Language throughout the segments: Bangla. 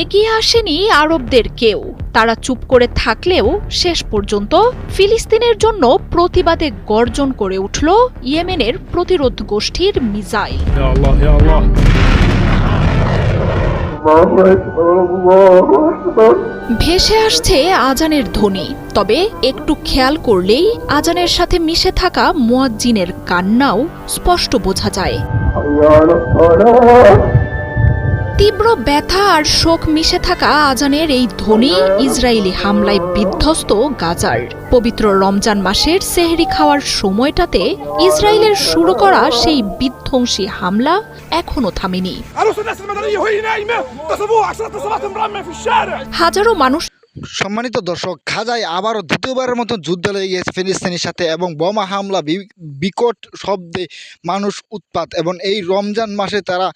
এগিয়ে আসেনি আরবদের কেউ। তারা চুপ করে থাকলেও শেষ পর্যন্ত ফিলিস্তিনের জন্য প্রতিবাদে গর্জন করে উঠল ইয়েমেনের প্রতিরোধ গোষ্ঠীর মিসাইল। ভেসে আসছে আজানের ধ্বনি তবে একটু খেয়াল করলেই আজানের সাথে মিশে থাকা মুয়াজ্জিনের কান্নাও স্পষ্ট বোঝা যায়। তীব্র ব্যথা আর শোক মিশে থাকা আজানের এই ধ্বনি ইসরায়েলি হামলায় বিধ্বস্ত গাজার। পবিত্র রমজান মাসের সেহরি খাওয়ার সময়টাতে ইসরায়েলের শুরু করা সেই বিধ্বংসী হামলা এখনও থামেনি। হাজারো মানুষ সম্মানিত দর্শক খাজায় আবারও দ্বিতীয়বারের মতো যুদ্ধ লেগে গেছে ফিলিস্তিনের সাথে এবং বোমা হামলা বিকট শব্দে মানুষ উৎপাত এবং এই রমজান মাসে তারা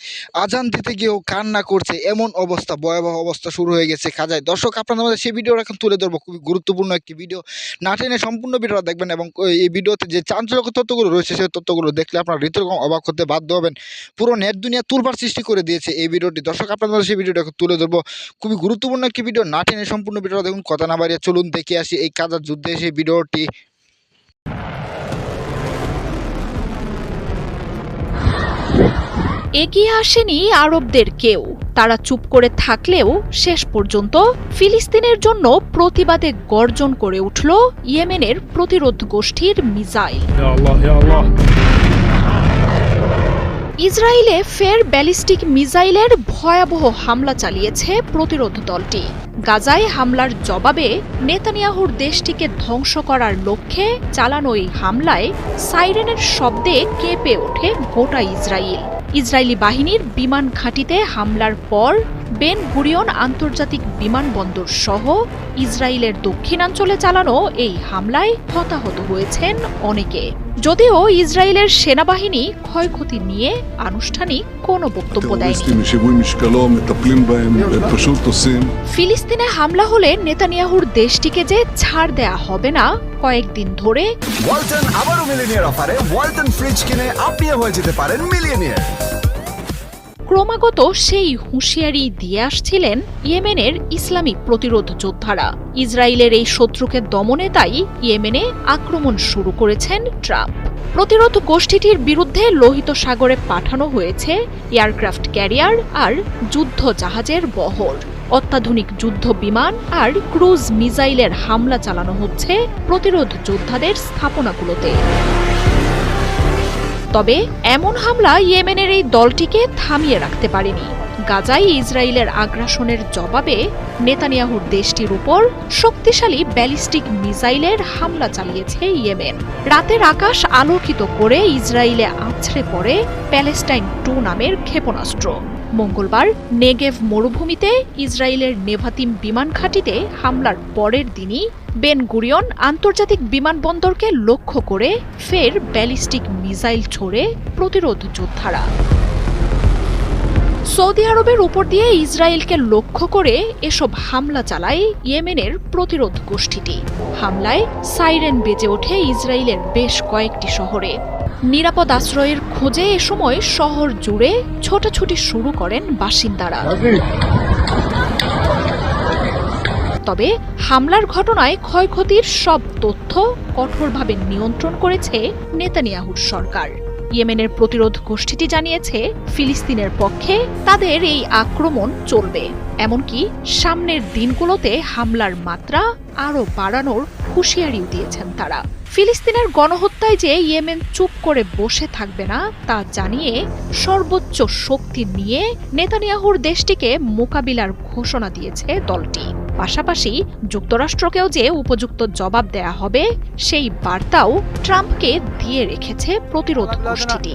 আজান দিতে গিয়েও কান্না করছে। এমন অবস্থা, ভয়াবহ অবস্থা শুরু হয়ে গেছে খাজায় দর্শক আপনাদের মধ্যে সেই ভিডিওটা এখন তুলে ধরবো। খুবই গুরুত্বপূর্ণ একটি ভিডিও। না টেনে সম্পূর্ণ ভিডিওটা দেখবেন এবং এই ভিডিওতে যে চাঞ্চল্যকর তথ্যগুলো রয়েছে, সেই তথ্যগুলো দেখলে আপনারা রীতিরকম অবাক হতে বাধ্য হবেন। পুরো নেট দুনিয়া তুলবার সৃষ্টি করে দিয়েছে এই ভিডিওটি। দর্শক, আপনাদের সেই ভিডিওটা তুলে ধরবো। খুবই গুরুত্বপূর্ণ একটি ভিডিও। না টেনে সম্পূর্ণ ভিডিওটা দেখুন কথা না বাড়িয়ে চলুন দেখে আসি এই কাজার যুদ্ধে সেই ভিডিওটি। এগিয়ে আসেনি আরবদের কেউ। তারা চুপ করে থাকলেও শেষ পর্যন্ত ফিলিস্তিনের জন্য প্রতিবাদে গর্জন করে উঠল ইয়েমেনের প্রতিরোধ গোষ্ঠীর মিসাইল। ইসরায়েলে ফের ব্যালিস্টিক মিসাইলের ভয়াবহ হামলা চালিয়েছে প্রতিরোধ দলটি। গাজায় হামলার জবাবে নেতানিয়াহুর দেশটিকে ধ্বংস করার লক্ষ্যে চালানো এই হামলায় সাইরেনের শব্দে কেঁপে ওঠে গোটা ইসরায়েল ইসরায়েলি বাহিনীর বিমান ঘাঁটিতে হামলার পর বেন গুরিয়ন আন্তর্জাতিক বিমানবন্দর সহ ইসরায়েলের দক্ষিণাঞ্চলে চালানো এই হামলায় হতাহত হয়েছেন অনেকে। যদিও ইসরায়েলের সেনাবাহিনী ক্ষয়ক্ষতি নিয়ে আনুষ্ঠানিক কোনো বক্তব্য দেয়নি। ফিলিস্তিনে হামলা হলে নেতানিয়াহুর দেশটিকে যে ছাড় দেয়া হবে না কয়েকদিন ধরে ওয়ালটন আবারও মিলিনিয়ার অফারে ওয়ালটন ফ্রিজ কিনে আপনিও হয়ে যেতে পারেন মিলিয়নিয়ার। ক্রমাগত সেই হুঁশিয়ারি দিয়ে আসছিলেন ইয়েমেনের ইসলামী প্রতিরোধ যোদ্ধারা। ইসরায়েলের এই শত্রুকে দমনে তাই ইয়েমেনে আক্রমণ শুরু করেছেন ট্রাম্প। প্রতিরোধ গোষ্ঠীটির বিরুদ্ধে লোহিত সাগরে পাঠানো হয়েছে এয়ারক্রাফট ক্যারিয়ার আর যুদ্ধ জাহাজের বহর। অত্যাধুনিক যুদ্ধ বিমান আর ক্রুজ মিসাইলের হামলা চালানো হচ্ছে প্রতিরোধ যোদ্ধাদের স্থাপনাগুলোতে। তবে এমন হামলা ইয়েমেনের এই দলটিকে থামিয়ে রাখতে পারেনি। গাজায় ইসরায়েলের আগ্রাসনের জবাবে নেতানিয়াহুর দেশটির উপর শক্তিশালী ব্যালিস্টিক মিসাইলের হামলা চালিয়েছে ইয়েমেন। রাতের আকাশ আলোকিত করে ইসরায়েলে আছড়ে পড়ে প্যালেস্টাইন টু নামের ক্ষেপণাস্ত্র। মঙ্গলবার নেগেভ মরুভূমিতে ইসরায়েলের নেভাতিম বিমান ঘাঁটিতে হামলার পরের দিনই বেন গুরিয়ন আন্তর্জাতিক বিমানবন্দরকে লক্ষ্য করে ফের ব্যালিস্টিক মিসাইল ছোড়ে প্রতিরোধ যোদ্ধারা। সৌদি আরবের উপর দিয়ে ইসরায়েলকে লক্ষ্য করে এসব হামলা চালায় ইয়েমেনের প্রতিরোধ গোষ্ঠীটি। হামলায় সাইরেন বেজে ওঠে ইসরায়েলের বেশ কয়েকটি শহরে। নিরাপদ আশ্রয়ের খোঁজে এ সময় শহর জুড়ে ছোটাছুটি শুরু করেন বাসিন্দারা। তবে হামলার ঘটনায় ক্ষয়ক্ষতির সব তথ্য কঠোরভাবে নিয়ন্ত্রণ করেছে নেতানিয়াহুর সরকার। ইয়েমেনের প্রতিরোধ গোষ্ঠীটি জানিয়েছে, ফিলিস্তিনের পক্ষে তাদের এই আক্রমণ চলবে। এমনকি সামনের দিনগুলোতে হামলার মাত্রা আরও বাড়ানোর হুঁশিয়ারিও দিয়েছেন তারা। ফিলিস্তিনের গণহত্যায় যে ইয়েমেন চুপ করে বসে থাকবে না, তা জানিয়ে সর্বোচ্চ শক্তি নিয়ে নেতানিয়াহুর দেশটিকে মোকাবিলার ঘোষণা দিয়েছে দলটি। পাশাপাশি যুক্তরাষ্ট্রকেও যে উপযুক্ত জবাব দেয়া হবে, সেই বার্তাও ট্রাম্পকে দিয়ে রেখেছে প্রতিরোধ গোষ্ঠীটি।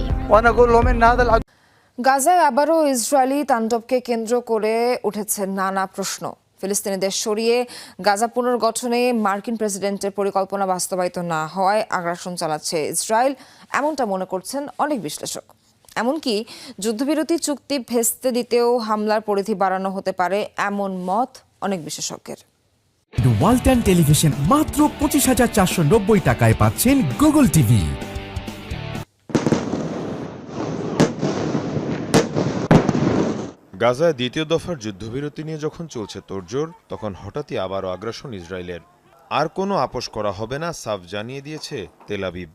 গাজায় আবারও ইসরায়েলি তাণ্ডবকে কেন্দ্র করে উঠেছে নানা প্রশ্ন। ফিলিস্তিনিদের সরিয়ে গাজা পুনর্গঠনে মার্কিন প্রেসিডেন্টের পরিকল্পনা বাস্তবায়িত না হওয়ায় আগ্রাসন চালাচ্ছে ইসরায়েল, এমনটা মনে করছেন অনেক বিশ্লেষক। এমনকি যুদ্ধবিরতি চুক্তি ভেস্তে দিতেও হামলার পরিধি বাড়ানো হতে পারে এমন মত অনেক বিশেষজ্ঞের। ওয়ালটন টেলিভিশন মাত্র পঁচিশ হাজার চারশো নব্বই টাকায় পাচ্ছেন গুগল টিভি। গাজায় দ্বিতীয় দফার যুদ্ধবিরতি নিয়ে যখন চলছে তোড়জোড়, তখন হঠাৎই আবারও আগ্রাসন ইসরায়েলের। আর কোনো আপোষ করা হবে না, সাফ জানিয়ে দিয়েছে তেলাবিব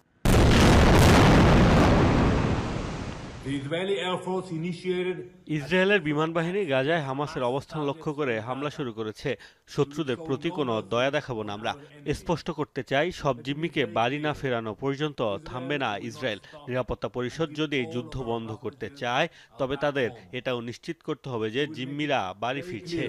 ইসরায়েলের বিমান বাহিনী গাজায় হামাসের অবস্থান লক্ষ্য করে হামলা শুরু করেছে। শত্রুদের প্রতি কোনো দয়া দেখাবো না আমরা। স্পষ্ট করতে চাই সব জিম্মিকে বাড়ি না ফেরানো পর্যন্ত থামবে না ইসরায়েল। নিরাপত্তা পরিষদ যদি এই যুদ্ধ বন্ধ করতে চায় তবে তাদের এটাও নিশ্চিত করতে হবে যে জিম্মিরা বাড়ি ফিরছে।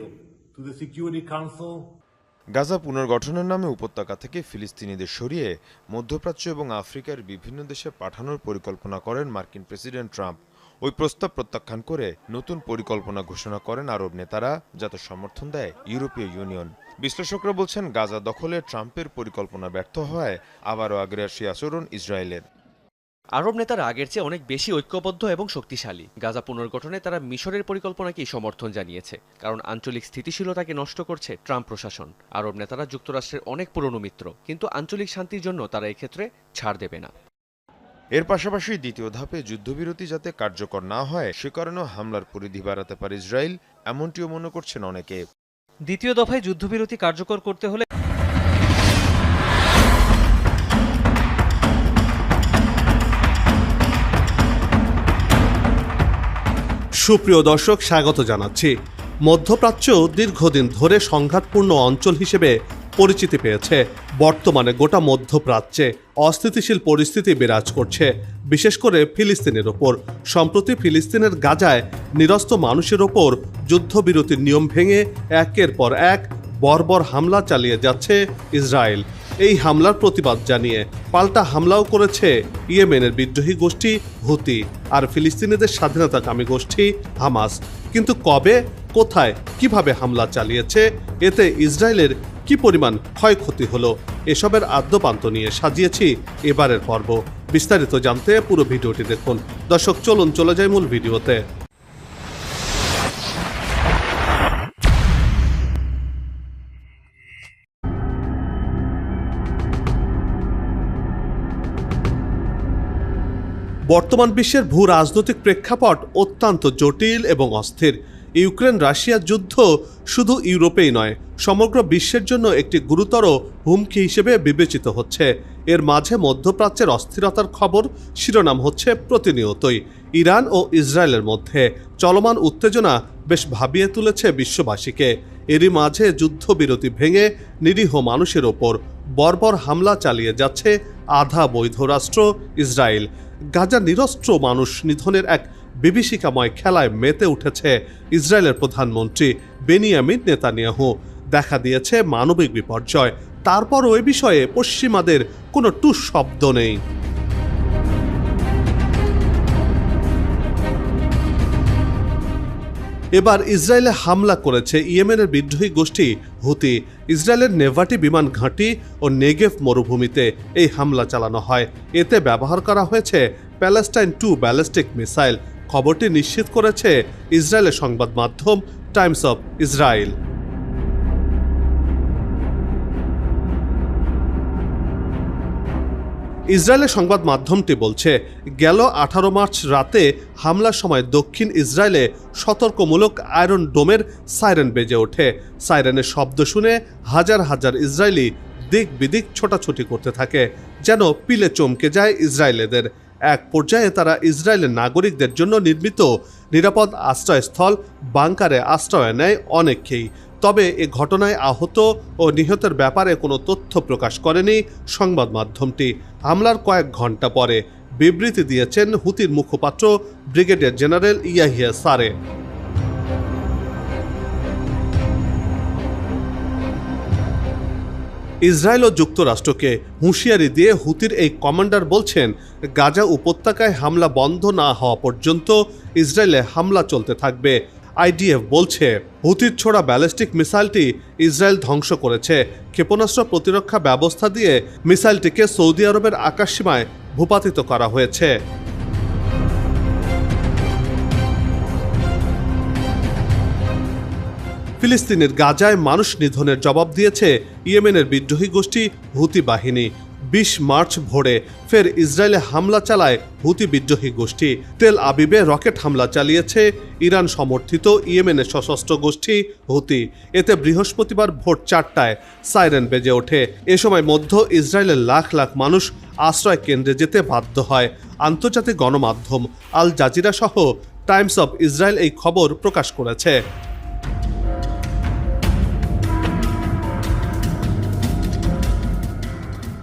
গাজা পুনর্গঠনের নামে উপত্যকা থেকে ফিলিস্তিনিদের সরিয়ে মধ্যপ্রাচ্য এবং আফ্রিকার বিভিন্ন দেশে পাঠানোর পরিকল্পনা করেন মার্কিন প্রেসিডেন্ট ট্রাম্প। ওই প্রস্তাব প্রত্যাখ্যান করে নতুন পরিকল্পনা ঘোষণা করেন আরব নেতারা, যাতে সমর্থন দেয় ইউরোপীয় ইউনিয়ন। বিশ্লেষকরা বলছেন, গাজা দখলে ট্রাম্পের পরিকল্পনা ব্যর্থ হয় আবারও আগ্রাসী আচরণ ইসরায়েলের। আরব নেতারা আগের চেয়ে অনেক বেশি ঐক্যবদ্ধ এবং শক্তিশালী। গাজা পুনর্গঠনে তারা মিশরের পরিকল্পনাকেই সমর্থন জানিয়েছে? কারণ আঞ্চলিক স্থিতিশীলতাকে নষ্ট করছে ট্রাম্প প্রশাসন। আরব নেতারা যুক্তরাষ্ট্রের অনেক পুরনো মিত্র কিন্তু আঞ্চলিক শান্তির জন্য তারা এক্ষেত্রে ছাড় দেবে না। এর পাশাপাশি দ্বিতীয় ধাপে যুদ্ধবিরতি যাতে কার্যকর না হয় সে কারণেও হামলার পরিধি বাড়াতে পারে ইসরায়েল এমনটিও মনে করছেন অনেকে। দ্বিতীয় দফায় যুদ্ধবিরতি কার্যকর করতে হলে সুপ্রিয় দর্শক, স্বাগত জানাচ্ছি। মধ্যপ্রাচ্য দীর্ঘদিন ধরে সংঘাতপূর্ণ অঞ্চল হিসেবে পরিচিতি পেয়েছে। বর্তমানে গোটা মধ্যপ্রাচ্যে অস্থিতিশীল পরিস্থিতি বিরাজ করছে, বিশেষ করে ফিলিস্তিনের ওপর। সম্প্রতি ফিলিস্তিনের গাজায় নিরস্ত মানুষের ওপর যুদ্ধবিরতির নিয়ম ভেঙে একের পর এক বর্বর হামলা চালিয়ে যাচ্ছে ইসরায়েল। এই হামলার প্রতিবাদ জানিয়ে পাল্টা হামলাও করেছে ইয়েমেনের বিদ্রোহী গোষ্ঠী হুতি আর ফিলিস্তিনিদের স্বাধীনতাকামী গোষ্ঠী হামাস। কিন্তু কবে, কোথায়, কীভাবে হামলা চালিয়েছে, এতে ইসরায়েলের কি পরিমাণ ক্ষয়ক্ষতি হলো, এসবের আদ্যপান্ত নিয়ে সাজিয়েছি এবারের পর্ব। বিস্তারিত জানতে পুরো ভিডিওটি দেখুন। দর্শক, চলুন, চলে যায় মূল ভিডিওতে। বর্তমান বিশ্বের ভূ রাজনৈতিক প্রেক্ষাপট অত্যন্ত জটিল এবং অস্থির। ইউক্রেন রাশিয়ার যুদ্ধ শুধু ইউরোপেই নয়, সমগ্র বিশ্বের জন্য একটি গুরুতর হুমকি হিসেবে বিবেচিত হচ্ছে। এর মাঝে মধ্যপ্রাচ্যের অস্থিরতার খবর, শিরোনাম হচ্ছে প্রতিনিয়তই। ইরান ও ইসরায়েলের মধ্যে চলমান উত্তেজনা বেশ ভাবিয়ে তুলেছে বিশ্ববাসীকে। এরই মাঝে যুদ্ধবিরতি ভেঙে নিরীহ মানুষের ওপর বর্বর হামলা চালিয়ে যাচ্ছে আধা বৈধ রাষ্ট্র ইসরায়েল। গাজা নিরস্ত্র মানুষ নিধনের এক বিভীষিকাময় খেলায় মেতে উঠেছে ইসরায়েলের প্রধানমন্ত্রী বেনিয়ামিন নেতানিয়াহু। দেখা দিয়েছে মানবিক বিপর্যয়। তারপর ওই বিষয়ে পশ্চিমাদের কোনো টুস শব্দ নেই। এবার ইসরায়েলে হামলা করেছে ইয়েমেনের বিদ্রোহী গোষ্ঠী হুতি ইসরায়েলের নেভাটি বিমান ঘাঁটি ও নেগেভ মরুভূমিতে এই হামলা চালানো হয়। এতে ব্যবহার করা হয়েছে প্যালেস্টাইন টু ব্যালিস্টিক মিসাইল। খবরটি নিশ্চিত করেছে ইসরায়েলের সংবাদ মাধ্যম টাইমস অব ইসরায়েল। ইসরায়েলের সংবাদ মাধ্যমটি বলছে, গেল আঠারো মার্চ রাতে হামলার সময় দক্ষিণ ইসরায়েলে সতর্কমূলক আয়রন ডোমের সাইরেন বেজে ওঠে। সাইরেনের শব্দ শুনে হাজার হাজার ইসরায়েলি দিক বিদিক ছোটাছুটি করতে থাকে, যেন পিলে চমকে যায় ইসরায়েলেদের। এক পর্যায়ে তারা ইসরায়েলের নাগরিকদের জন্য নির্মিত নিরাপদ আশ্রয়স্থল বাংকারে আশ্রয় নেয় অনেককেই। তবে এ ঘটনায় আহত ও নিহতের ব্যাপারে কোনো তথ্য প্রকাশ করেনি সংবাদ মাধ্যমটি। হামলার কয়েক ঘণ্টা পরে বিবৃতি দিয়েছেন হুতির মুখপাত্র ব্রিগেডিয়ার জেনারেল ইয়াহিয়া সারে। ইসরায়েল ও যুক্তরাষ্ট্রকে হুঁশিয়ারি দিয়ে হুতির এই কমান্ডার বলছেন, গাজা উপত্যকায় হামলা বন্ধ না হওয়া পর্যন্ত ইসরায়েলে হামলা চলতে থাকবে। আইডিএফ বলছে, হুতির ছোড়া ব্যালিস্টিক মিসাইলটি ইসরায়েল ধ্বংস করেছে। ক্ষেপণাস্ত্র প্রতিরক্ষা ব্যবস্থা দিয়ে মিসাইলটিকে সৌদি আরবের আকাশসীমায় ভূপাতিত করা হয়েছে। ফিলিস্তিনের গাজায় মানুষ নিধনের জবাব দিয়েছে ইয়েমেনের বিদ্রোহী গোষ্ঠী হুতি বাহিনী। বিশ মার্চ ভোরে ফের ইসরায়েলে হামলা চালায় হুতি বিদ্রোহী গোষ্ঠী। তেল আবিবে রকেট হামলা চালিয়েছে ইরান সমর্থিত ইয়েমেনের সশস্ত্র গোষ্ঠী হুতি। এতে বৃহস্পতিবার ভোর চারটায় সাইরেন বেজে ওঠে। এ সময় মধ্য ইসরায়েলের লাখ লাখ মানুষ আশ্রয় কেন্দ্রে যেতে বাধ্য হয়। আন্তর্জাতিক গণমাধ্যম আল জাজিরা সহ টাইমস অব ইসরায়েল এই খবর প্রকাশ করেছে।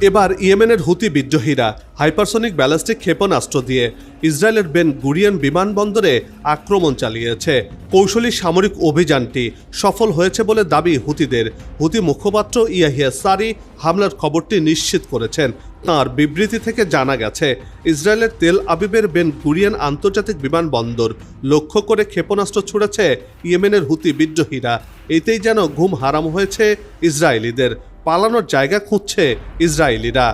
এবার ইয়েমেনের হুতি বিদ্রোহীরা হাইপারসনিক ব্যালিস্টিক ক্ষেপণাস্ত্র দিয়ে ইসরায়েলের বেন গুরিয়ান বিমানবন্দরে আক্রমণ চালিয়েছে। কৌশলী সামরিক অভিযানটি সফল হয়েছে বলে দাবি হুতিদের। হুতি মুখপাত্র ইয়াহিয়া সারি হামলার খবরটি নিশ্চিত করেছেন। তাঁর বিবৃতি থেকে জানা গেছে, ইসরায়েলের তেল আবিবের বেন গুরিয়ান আন্তর্জাতিক বিমানবন্দর লক্ষ্য করে ক্ষেপণাস্ত্র ছুড়েছে ইয়েমেনের হুতি বিদ্রোহীরা। এতেই যেন ঘুম হারাম হয়েছে ইসরায়েলিদের। পালানোর জায়গা খুঁজছে ইসরায়েলিরা।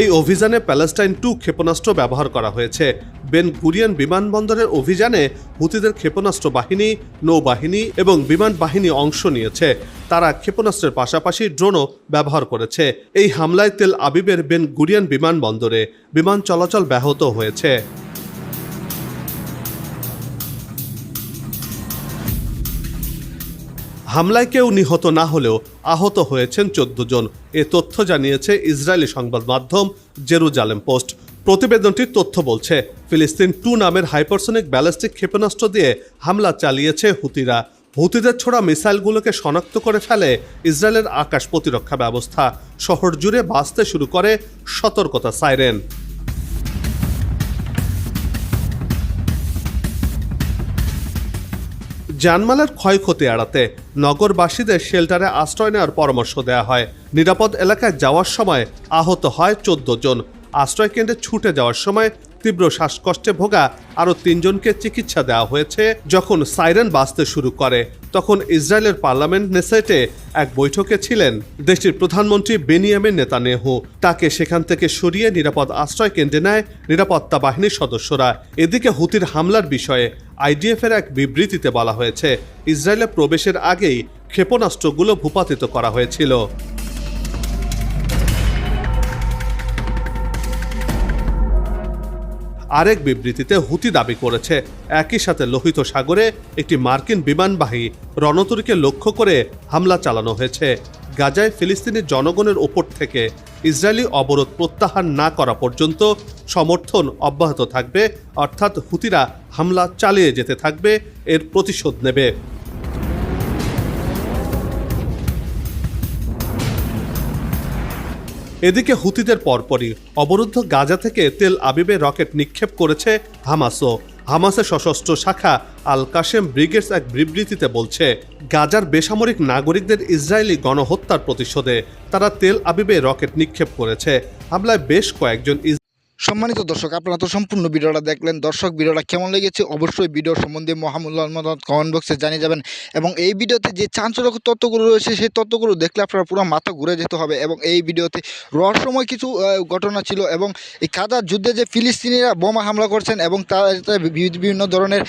এই অভিযানে প্যালেস্টাইন টু ক্ষেপণাস্ত্র ব্যবহার করা হয়েছে। বেন গুরিয়ান বিমানবন্দরের অভিযানে হুতিদের ক্ষেপণাস্ত্র বাহিনী, নৌবাহিনী এবং বিমান বাহিনী অংশ নিয়েছে। তারা ক্ষেপণাস্ত্রের পাশাপাশি ড্রোনও ব্যবহার করেছে। এই হামলায় তেল আবিবের বেন গুরিয়ান বিমানবন্দরে বিমান চলাচল ব্যাহত হয়েছে। হামলায় কেউ নিহত না হলেও আহত হয়েছেন চোদ্দ জন। এ তথ্য জানিয়েছে ইসরায়েলি সংবাদ মাধ্যম জেরুজালেম পোস্ট। প্রতিবেদনটির তথ্য বলছে, ফিলিস্তিন টু নামের হাইপারসনিক ব্যালিস্টিক ক্ষেপণাস্ত্র দিয়ে হামলা চালিয়েছে হুতিরা। হুতিদের ছোড়া মিসাইলগুলোকে শনাক্ত করে ফেলে ইসরায়েলের আকাশ প্রতিরক্ষা ব্যবস্থা। শহর জুড়ে বাঁচতে শুরু করে সতর্কতা সাইরেন। জানমালের ক্ষয়ক্ষতি এড়াতে নগরবাসীদের শেল্টারে আশ্রয় নেওয়ার পরামর্শ দেওয়া হয়। নিরাপদ এলাকায় যাওয়ার সময় আহত হয় চোদ্দ জন। আশ্রয়কেন্দ্রে ছুটে যাওয়ার সময় তীব্র শ্বাসকষ্টে ভোগা আরও তিনজনকে চিকিৎসা দেওয়া হয়েছে যখন সাইরেন বাঁচতে শুরু করে। তখন ইসরায়েলের পার্লামেন্ট নেসেটে এক বৈঠকে ছিলেন দেশটির প্রধানমন্ত্রী বেনিয়ামিন নেতানেহু। তাকে সেখান থেকে সরিয়ে নিরাপদ আশ্রয় কেন্দ্রে নেয় নিরাপত্তা বাহিনীর সদস্যরা। এদিকে হুতির হামলার বিষয়ে আইডিএফের এক বিবৃতিতে বলা হয়েছে, ইসরায়েলে প্রবেশের আগেই ক্ষেপণাস্ত্রগুলো ভূপাতিত করা হয়েছিল। আরেক বিবৃতিতে হুতি দাবি করেছে। একই সাথে লোহিত সাগরে একটি মার্কিন বিমানবাহী রণতরীকে লক্ষ্য করে হামলা চালানো হয়েছে। গাজায় ফিলিস্তিনি জনগণের ওপর থেকে ইসরায়েলি অবরোধ প্রত্যাহার না করা পর্যন্ত সমর্থন অব্যাহত থাকবে, অর্থাৎ হুতিরা হামলা চালিয়ে যেতে থাকবে, এর প্রতিশোধ নেবে। এদিকে হুতিদের পরপরই অবরুদ্ধ গাজা থেকে তেল আবিবে রকেট নিক্ষেপ করেছে হামাসও। হামাসের সশস্ত্র শাখা আল কাশেম ব্রিগেডস এক বিবৃতিতে বলছে, গাজার বেসামরিক নাগরিকদের ইসরায়েলি গণহত্যার প্রতিশোধে তারা তেল আবিবে রকেট নিক্ষেপ করেছে। হামলায় বেশ কয়েকজন সম্মানিত দর্শক, আপনারা তো সম্পূর্ণ ভিডিওটা দেখলেন। দর্শক, ভিডিওটা কেমন লেগেছে? অবশ্যই ভিডিও সম্বন্ধে মহামূল্যান মতামত কমেন্ট বক্সে জানিয়ে যাবেন। এবং এই ভিডিওতে যে চাঞ্চল্যকর তত্ত্বগুলো রয়েছে, সেই তত্ত্বগুলো দেখলে আপনারা পুরো মাথা ঘুরে যেতে হবে। এবং এই ভিডিওতে রহস্যময় কিছু ঘটনা ছিল এবং এই কাদার যুদ্ধে যে ফিলিস্তিনিরা বোমা হামলা করছেন এবং তারা বিভিন্ন ধরনের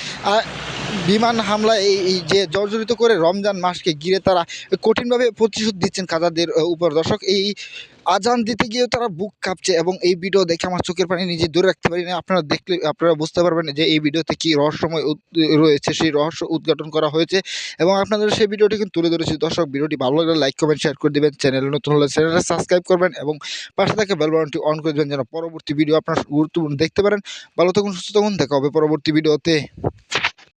বিমান হামলা এই যে জর্জরিত করে রমজান মাসকে ঘিরে তারা কঠিনভাবে প্রতিশোধ দিচ্ছেন কাদাদের উপর। দর্শক, এই আজান দিতে গিয়েও তারা বুক কাঁপছে এবং এই ভিডিও দেখে আমার চোখের পানি নিজে দূরে রাখতে পারি না আপনারা দেখলে, আপনারা বুঝতে পারবেন যে এই ভিডিওতে কী রহস্যময় রয়েছে, সেই রহস্য উদ্ঘাটন করা হয়েছে এবং আপনাদের সেই ভিডিওটি কিন্তু তুলে ধরেছি। দর্শক ভিডিওটি ভালো লাগলে লাইক কমেন্ট শেয়ার করে দেবেন। চ্যানেল নতুন হলে চ্যানেলটা সাবস্ক্রাইব করবেন এবং পাশে থাকা বেল বাটনটি অন করে দেবেন যেন পরবর্তী ভিডিও আপনার গুরুত্বপূর্ণ দেখতে পারেন। ভালো থাকুন, সুস্থ থাকুন। দেখা হবে পরবর্তী ভিডিওতে